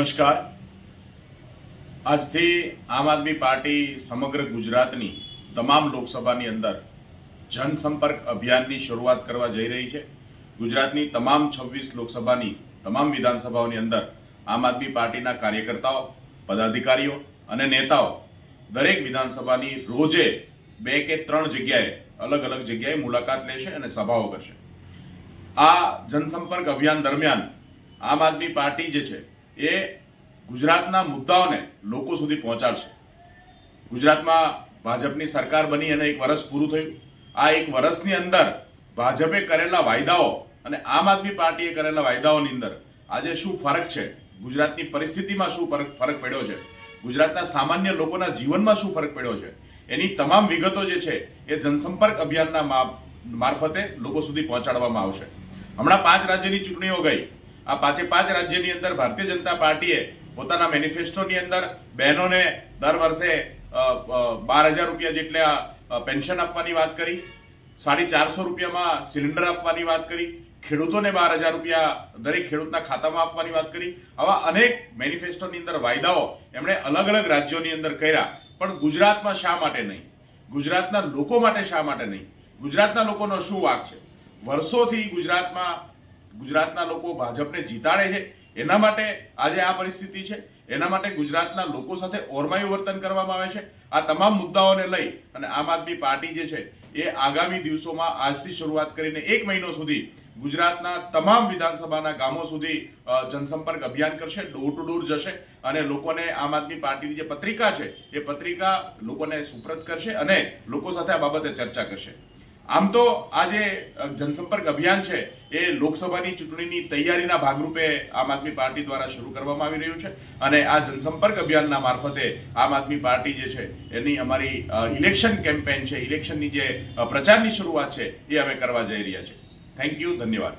નમસ્કાર. આજથી આમ આદમી પાર્ટી સમગ્ર ગુજરાતની તમામ લોકસભાની અંદર જનસંપર્ક અભિયાનની શરૂઆત કરવા જઈ રહી છે. ગુજરાતની તમામ છવ્વીસ લોકસભાની તમામ વિધાનસભાઓની અંદર આમ આદમી પાર્ટીના કાર્યકર્તાઓ, પદાધિકારીઓ અને નેતાઓ દરેક વિધાનસભાની રોજે બે કે ત્રણ જગ્યાએ અલગ અલગ જગ્યાએ મુલાકાત લેશે અને સભાઓ કરશે. આ જનસંપર્ક અભિયાન દરમિયાન આમ આદમી પાર્ટી જે છે એ ગુજરાતના મુદ્દાઓને લોકો સુધી પહોંચાડશે. ગુજરાતમાં ભાજપની સરકાર બની અને એક વર્ષ પૂરું થયું. આ એક વર્ષની અંદર ભાજપે કરેલા વાયદાઓ અને આમ આદમી પાર્ટીએ કરેલા વાયદાઓની અંદર આજે શું ફરક છે? ગુજરાતની પરિસ્થિતિમાં શું ફરક ફરક પડ્યો છે? ગુજરાતના સામાન્ય લોકોના જીવનમાં શું ફરક પડ્યો છે? એની તમામ વિગતો જે છે એ જનસંપર્ક અભિયાનના મારફતે લોકો સુધી પહોંચાડવામાં આવશે. હમણાં પાંચ રાજ્યની ચૂંટણીઓ ગઈ. આ પાંચે પાંચ રાજ્યની અંદર ભારતીય જનતા પાર્ટીએ પોતાના મેનિફેસ્ટોની અંદર બહેનોને દર વર્ષે બાર હજાર રૂપિયા જેટલા પેન્શન આપવાની વાત કરી, સાડી ચારસો રૂપિયામાં સિલિન્ડર આપવાની વાત કરી, ખેડૂતોને બાર હજાર રૂપિયા દરેક ખેડૂતના ખાતામાં આપવાની વાત કરી. આવા અનેક મેનિફેસ્ટોની અંદર વાયદાઓ એમણે અલગ અલગ રાજ્યોની અંદર કર્યા, પણ ગુજરાતમાં શા માટે નહીં? ગુજરાતના લોકો માટે શા માટે નહીં? ગુજરાતના લોકોનો શું વાક છે? વર્ષોથી ગુજરાતમાં ગુજરાતના લોકો ભાજપને જીતાડે છે, એના માટે આજે આ પરિસ્થિતિ છે. એના માટે ગુજરાતના લોકો સાથે ઓરમાયું વર્તન કરવામાં આવે છે. આ તમામ મુદ્દાઓને લઈ અને આમ આદમી પાર્ટી જે છે, એ આગામી દિવસોમાં આજથી શરૂઆત કરીને એક મહિનો સુધી ગુજરાતના તમામ વિધાનસભાના ગામો સુધી જનસંપર્ક અભિયાન કરશે, ડોર ટુ ડોર જશે અને લોકોને આમ આદમી પાર્ટીની જે પત્રિકા છે, એ પત્રિકા લોકોને સુપ્રત કરશે અને લોકો સાથે આ બાબતે ચર્ચા કરશે. આમ તો આ જે જનસંપર્ક અભિયાન છે, એ લોકસભાની ચૂંટણીની તૈયારીના ભાગરૂપે આમ આદમી પાર્ટી દ્વારા શરૂ કરવામાં આવી રહ્યું છે. અને આ જનસંપર્ક અભિયાનના મારફતે આમ આદમી પાર્ટી જે છે, એની અમારી ઇલેક્શન કેમ્પેન છે, ઇલેક્શનની જે પ્રચારની શરૂઆત છે, એ અમે કરવા જઈ રહ્યા છીએ. થેન્ક યુ ધન્યવાદ.